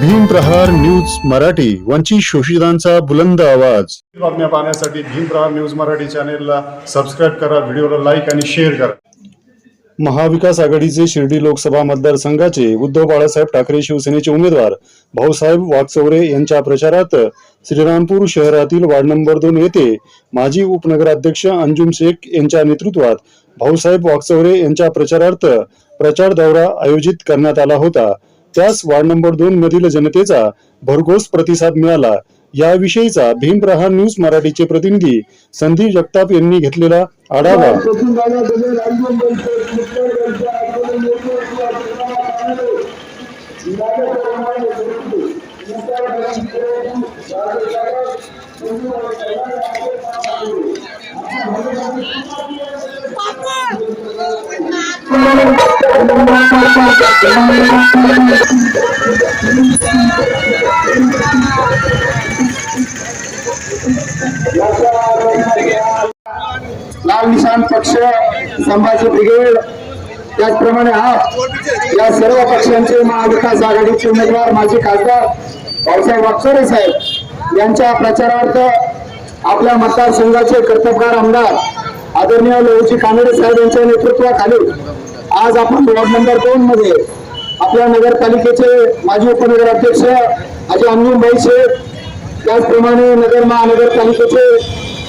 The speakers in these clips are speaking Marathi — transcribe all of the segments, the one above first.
भीम प्रहार न्यूज मराठी वंचित शोषितांचा बुलंद आवाज. बातम्या पाहण्यासाठी भीम प्रहार न्यूज मराठी चॅनेलला सबस्क्राईब करा व्हिडिओला लाईक आणि शेअर करा. महाविकास आघाडीचे शिर्डी लोकसभा मतदारसंघाचे उद्धव बाळासाहेब ठाकरे शिवसेनेचे उमेदवार भाऊसाहेब वागचौरे यांच्या प्रचारार्थ श्रीरामपूर शहरातील वार्ड नंबर दोन येथे माजी उपनगराध्यक्ष अंजुम शेख यांच्या नेतृत्वात भाऊसाहेब वागचौरे यांच्या प्रचारार्थ प्रचार दौरा आयोजित करण्यात आला होता. त्यास वार्ड नंबर दोन मधील जनतेचा भरघोस प्रतिसाद मिळाला. याविषयीचा भीमप्रहार न्यूज मराठीचे प्रतिनिधी संदीप जगताप यांनी घेतलेला आढावा. लाल निशान पक्ष संभाजी ब्रिगेड त्याचप्रमाणे हा या सर्व पक्षांचे महाविकास आघाडीचे उमेदवार माजी खासदार भाऊसाहेब वागचोरे साहेब यांच्या प्रचारार्थ आपल्या मतदारसंघाचे कर्तबगार आमदार आदरणीय लोहजी कानडे साहेब यांच्या नेतृत्वाखाली आज आपण वॉर्ड नंबर दोन मध्ये आपल्या नगरपालिकेचे माजी उपनगराध्यक्ष अजय अंजुमभाई शेख त्याचप्रमाणे नगर महानगरपालिकेचे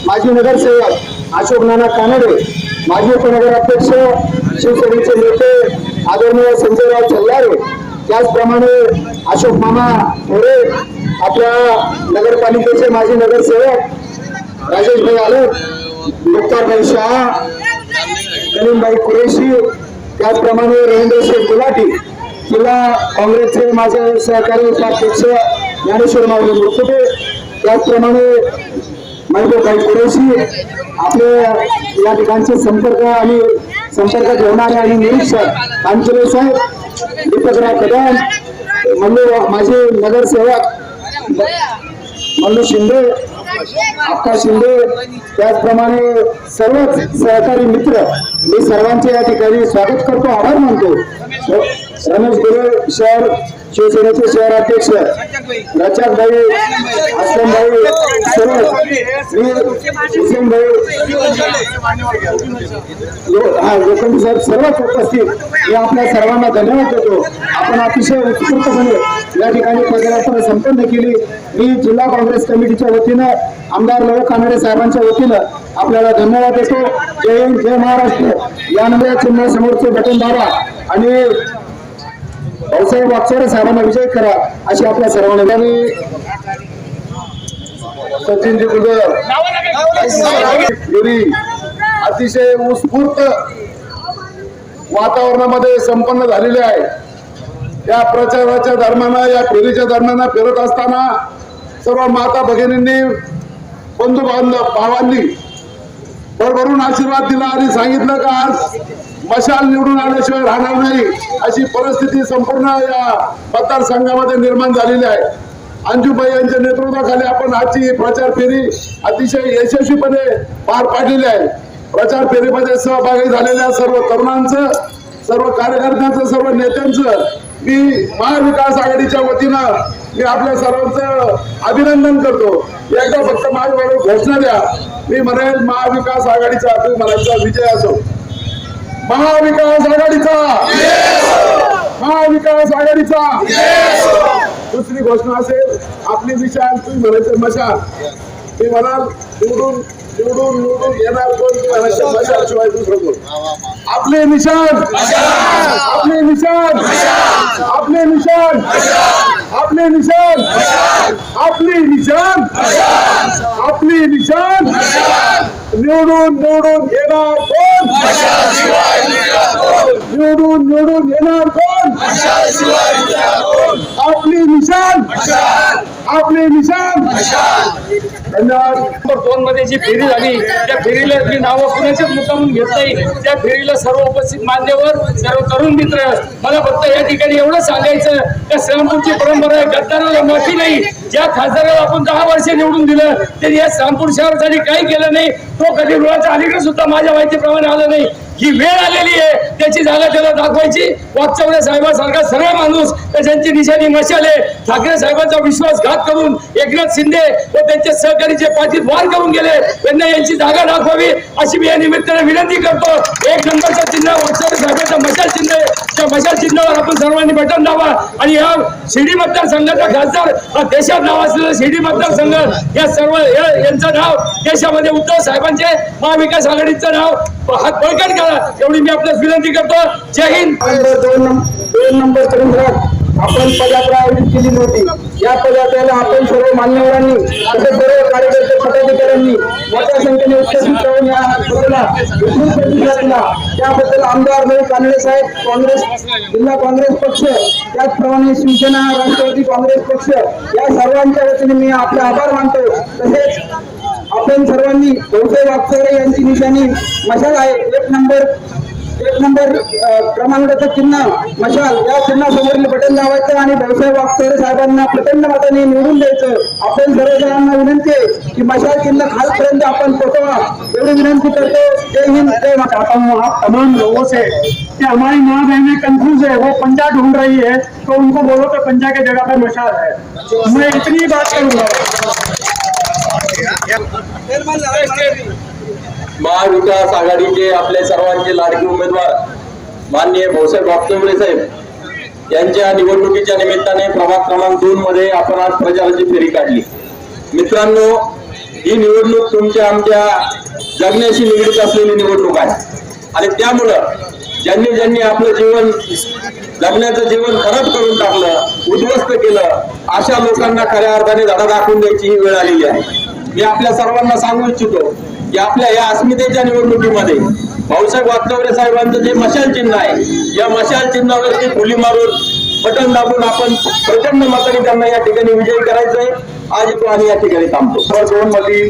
माजी नगरसेवक अशोक नाना कानडे माजी उपनगराध्यक्ष शिवसेनेचे नेते आदरणीय संजयराव चल्लारे त्याचप्रमाणे अशोक मामा मोरे आपल्या नगरपालिकेचे माजी नगरसेवक राजेशभाई आलोक मुक्तारभाई शहा कलीमबाई कुरेशी त्याचप्रमाणे रवींद्र शेख गुलाटी जिल्हा काँग्रेसचे माझे सहकारी उपाध्यक्ष ज्ञानेश्वर माऊली मुरकुटे त्याचप्रमाणे महबूबभाई कुरेशी आपले या ठिकाणचे संपर्क आणि संपर्क ठेवणारे आणि निरीक्षक कांचले साहेब दीपकराव कदम मल्लू माझे नगरसेवक मल्लू शिंदे अक्का शिंदे त्याचप्रमाणे सर्वच सहकारी मित्र मी सर्वांचे या ठिकाणी स्वागत करतो आभार मानतो. रमेश गोरे शहर शिवसेनेचे शहर अध्यक्ष रचाकभाई असलमभाई सर्व हुसेन भाई हा लोखंडी साहेब सर्वच उपस्थित. मी आपल्या सर्वांना धन्यवाद देतो. आपण अतिशय उत्स्फूर्तपणे या ठिकाणी पदयात्रा संपन्न केली. मी जिल्हा काँग्रेस कमिटीच्या वतीनं आमदार लव कानडे साहेबांच्या वतीनं आपल्याला धन्यवाद देतो. जय हिंद जय महाराष्ट्र. या नव्या चिन्ह समोरचे बटन दाबा आणि भाऊसाहेब वागचोरे साहेबांना विजय करा अशी आपल्या सर्वांना त्यांनी सचिनजी गुजर गिरी अतिशय उत्स्फूर्त वातावरणामध्ये संपन्न झालेले आहे. या प्रचाराच्या दरम्यान या फेरीच्या दरम्यान फिरत असताना सर्व माता भगिनींनी बंधू बांधव भावांनी भरभरून आशीर्वाद दिला आणि सांगितलं का आज मशाल निवडून आल्याशिवाय राहणार नाही. अशी परिस्थिती संपूर्ण या मतदारसंघामध्ये निर्माण झालेली आहे. अंजुबाई यांच्या नेतृत्वाखाली आपण आजची प्रचार फेरी अतिशय यशस्वीपणे पार पाडलेली आहे. प्रचार फेरीमध्ये सहभागी झालेल्या सर्व तरुणांचं सर्व कार्यकर्त्यांचं सर्व नेत्यांचं मी महाविकास आघाडीच्या वतीनं मी आपल्या सर्वांचं अभिनंदन करतो. एकदा फक्त माझ्याबरोबर घोषणा द्या. मी म्हणेल महाविकास आघाडीचा तू म्हणायचा विजय असो. महाविकास आघाडीचा. महाविकास आघाडीचा. दुसरी घोषणा असेल आपली विचार तुम्ही म्हणायचं मशाल. मी म्हणाल निवडून निवडून निवडून येणार कोण तुम्ही म्हणायचं मशाल शिवाय दुसरं कोण आपले निशान आपले निशान आपले निशान आपले निशान आपली निशान आपली निशान निवडून निवडून येणार कोण निवडून निवडून येणार कोण आपली नंबर दोन मध्ये जी फेरी झाली त्या फेरीला मी नावं कुणाच्याच मुद्दामून घेत नाही. त्या फेरीला सर्व उपस्थित मान्यवर सर्व तरुण मित्र मला फक्त या ठिकाणी एवढं सांगायचं त्या श्रामपूरची परंपरा आहे गद्दाराला माफी नाही. ज्या खासदाराला आपण दहा वर्ष निवडून दिलं ते या श्रामपूर शहरासाठी काही केलं नाही. तो कधी रुळाच्या अलीकडे सुद्धा माझ्या माहितीप्रमाणे आला नाही. ही वेळ आलेली आहे. त्याची जागा त्याला दाखवायची. वागचौरे साहेबांसारखा सगळा माणूस. तर निशाणी मशाले ठाकरे साहेबांचा विश्वासघात करून एकनाथ शिंदे व त्यांचे सहकारी जे पाठीत वार करून गेले त्यांना यांची जागा दाखवावी अशी मी या निमित्ताने विनंती करतो. एक नंबरचा चिन्ह वागचौरे साहेबांचा मशाल चिन्ह त्या मशाल चिन्हावर आपण सर्वांनी बटन दाबा आणि या शिर्डी मतदारसंघाचा खासदार हा देशात नाव असलेला शिर्डी मतदारसंघ या सर्व यांचं नाव देशामध्ये उद्धव साहेबांचे महाविकास आघाडीचं नाव हात बळकट करा. एवढी मी आपल्यास विनंती करतो. जय हिंद. नंबर दोन नंबर करून आपण पदयात्रा आयोजित केली नव्हती. या पदयात्रेला आपण सर्व मान्यवरांनी तसेच सर्व कार्यकर्ते पदाधिकाऱ्यांनी मोठ्या संख्येने उपस्थित राहून या बद्दल प्रतिसाद दिला. त्याबद्दल आमदार रोहित कानडे साहेब काँग्रेस जिल्हा काँग्रेस पक्ष त्याचप्रमाणे शिवसेना राष्ट्रवादी काँग्रेस पक्ष या सर्वांच्या वतीने मी आपले आभार मानतो. तसेच आपण सर्वांनी भाऊसाहेब वागचौरे यांची निशाणी मशाल आहे. एक नंबर एक नंबर क्रमांकाचं चिन्ह मशाल. या चिन्हासमोरील बटन लावायचं आणि भाऊसाहेब वागचौरे साहेबांना प्रचंड मताने निवडून द्यायचं. आपण सर्वजणांना विनंती आहे की मशाल चिन्ह खालपर्यंत आपण पोचवा. एवढी विनंती करतो. जय हिंद जय माता आप तमाम लोगों से कि हमारी माँ बहनें कंफ्यूज है वो पंजा ढूंढ रही है तो उनको बोलो कि पंजा के जगह पर मशाल है मैं इतनी बात करूंगा महाविकास आघाडीचे आपले सर्वांचे लाडके उमेदवार माननीय भाऊसाहेब वागचौरे साहेब यांच्या निवडणुकीच्या निमित्ताने प्रभाग क्रमांक दोन मध्ये आपण आज प्रचाराची फेरी काढली. मित्रांनो ही निवडणूक तुमच्या आमच्या जगण्याशी निगडीत असलेली निवडणूक आहे. आणि त्यामुळं ज्यांनी ज्यांनी आपलं जीवन जगण्याचं जीवन खराब करून टाकलं उद्ध्वस्त केलं अशा लोकांना खऱ्या अर्थाने धडा दाखवून द्यायची ही वेळ आलेली आहे. मी आपल्या सर्वांना सांगू इच्छितो की आपल्या या अस्मितेच्या निवडणुकीमध्ये भाऊसाहेब वागचौरे साहेबांचं जे मशाल चिन्ह आहे या मशाल चिन्हावरती फुली मारून बटन दाबून आपण प्रचंड मताने त्यांना या ठिकाणी विजयी करायचंय. आज तो आणि या ठिकाणी थांबतो. नंबर दोन मधील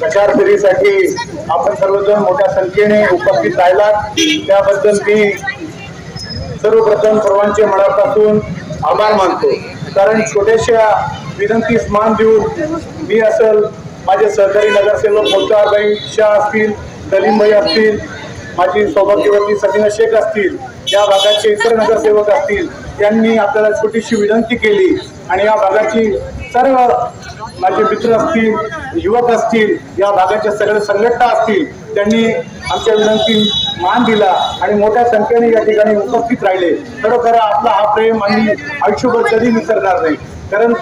प्रचार फेरीसाठी आपण सर्वजण मोठ्या संख्येने उपस्थित राहिला त्याबद्दल मी सर्वप्रथम सर्वांचे मनापासून आभार मानतो. कारण छोट्याशा विनंतीस मान देऊन मी असल माझे सहकारी नगरसेवक मोतारबाई शाह असतील सलीमबाई असतील माझी सौभाग्यवती सबिना शेख असतील या भागाचे इतर नगरसेवक असतील यांनी आपल्याला छोटीशी विनंती केली. आणि या भागाची सर्व माझे मित्र असतील युवक असतील या भागाचे सगळे संघटना असतील त्यांनी आमच्या विनंती मान दिला आणि मोठ्या संख्येने या ठिकाणी उपस्थित राहिले. खरोखर आपला हा प्रेम आणि आयुष्यभर कधी विसरणार नाही. कारण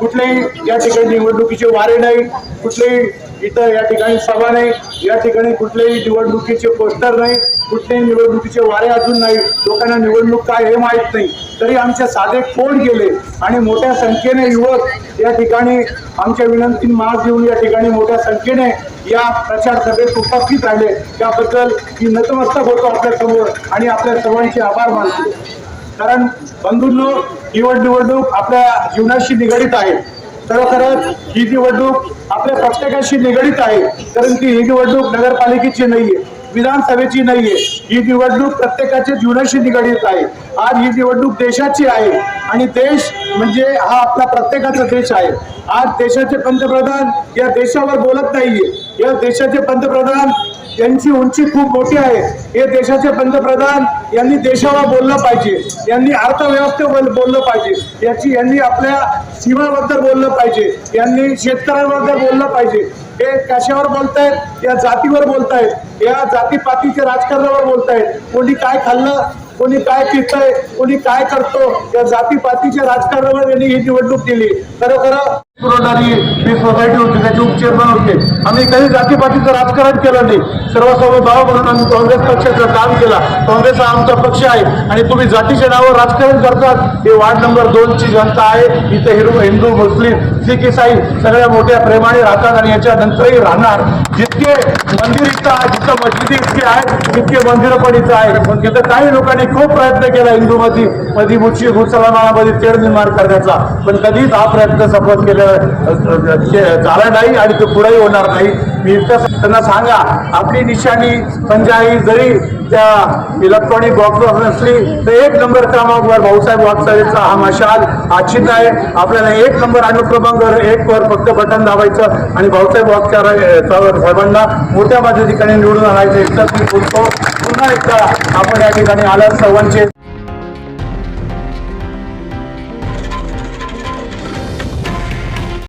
कुठलेही या ठिकाणी निवडणुकीचे वारे नाही कुठलेही इतर या ठिकाणी सभा नाही या ठिकाणी कुठलेही निवडणुकीचे पोस्टर नाही कुठलेही निवडणुकीचे वारे अजून नाही. लोकांना निवडणूक काय हे माहीत नाही. तरी आमचे साधे फोन गेले? आणि मोठ्या संख्येने युवक या ठिकाणी आमच्या विनंती मास देऊन या ठिकाणी मोठ्या संख्येने या प्रचार सभेत उपस्थित राहिले. त्याबद्दल मी नतमस्तक होतो आपल्यासमोर आणि आपल्या सर्वांचे आभार मानतो. कारण बंधूंनो निवड निवडणूक आपल्या जीवनाशी निगडीत आहे. खरोखरच ही निवडणूक आपल्या प्रत्येकाशी निगडीत आहे. कारण की ही निवडणूक नगरपालिकेची नाहीये विधानसभेची नाहीये. ही निवडणूक प्रत्येकाच्या जीवनाशी निगडीत आहे. आज ही निवडणूक देशाची आहे. आणि देश म्हणजे हा आपला प्रत्येकाचा देश आहे. आज देशाचे पंतप्रधान या देशावर बोलत नाहीये. या देशाचे पंतप्रधान यांची उंची खूप मोठी आहे. हे देशाचे पंतप्रधान यांनी देशावर बोललं पाहिजे. यांनी अर्थव्यवस्थेबद्दल बोललं पाहिजे. याची यांनी आपल्या सीमाबद्दल बोललं पाहिजे. यांनी शेतकऱ्यांबद्दल बोललं पाहिजे. हे कशावर बोलतायत? या जातीवर बोलतायत. या जातीपातीच्या राजकारणावर बोलतायत. कोणी काय खाल्लं? कोणी काय पितंय? कोणी काय करतो? या जातीपातीच्या राजकारणावर यांनी ही निवडणूक दिली. खरोखर पुरवणारी ही सोसायटी होती त्याचे उपचेअरमॅन होते. आम्ही काही जातीपातीचं राजकारण केलं नाही. सर्व भाव म्हणून आम्ही काँग्रेस पक्षाचं काम केला. काँग्रेस हा आमचा पक्ष आहे. आणि तुम्ही जातीच्या नावावर राजकारण करतात. हे वार्ड नंबर दोन ची जनता आहे. इथे हिंदू हिंदू मुस्लिम सिख इसाई सगळ्या मोठ्या प्रेमाने राहतात आणि याच्या नंतरही राहणार. जितके मंदिर इथं आहे जिथं मस्जिदी इतके आहेत तितके मंदिरं पण इथं आहे पण तिथं काही लोकांनी खूप प्रयत्न केला हिंदूमध्ये. मधी मध्ये मुसलमानामध्ये तेढ निर्माण करण्याचा. पण कधीच हा प्रयत्न सफल केला झाला नाही आणि तो पुढेही होणार नाही. मी इतकं त्यांना सांगा आपली निशाणी पंजाही जरी त्या इलेक्ट्रॉनिक बॉक्सवर नसली तर एक नंबर क्रमांकवर भाऊसाहेब वागसाहेबचा हा मशाल हा आहे. आपल्याला एक नंबर अनुक्रमांक एक वर फक्त बटन दाबायचं आणि भाऊसाहेब वागचार साहेबांना मोठ्या माझ्या ठिकाणी निवडून आणायचं. एकदा मी बोलतो. पुन्हा एकदा आपण या ठिकाणी आल्यात सर्वांचे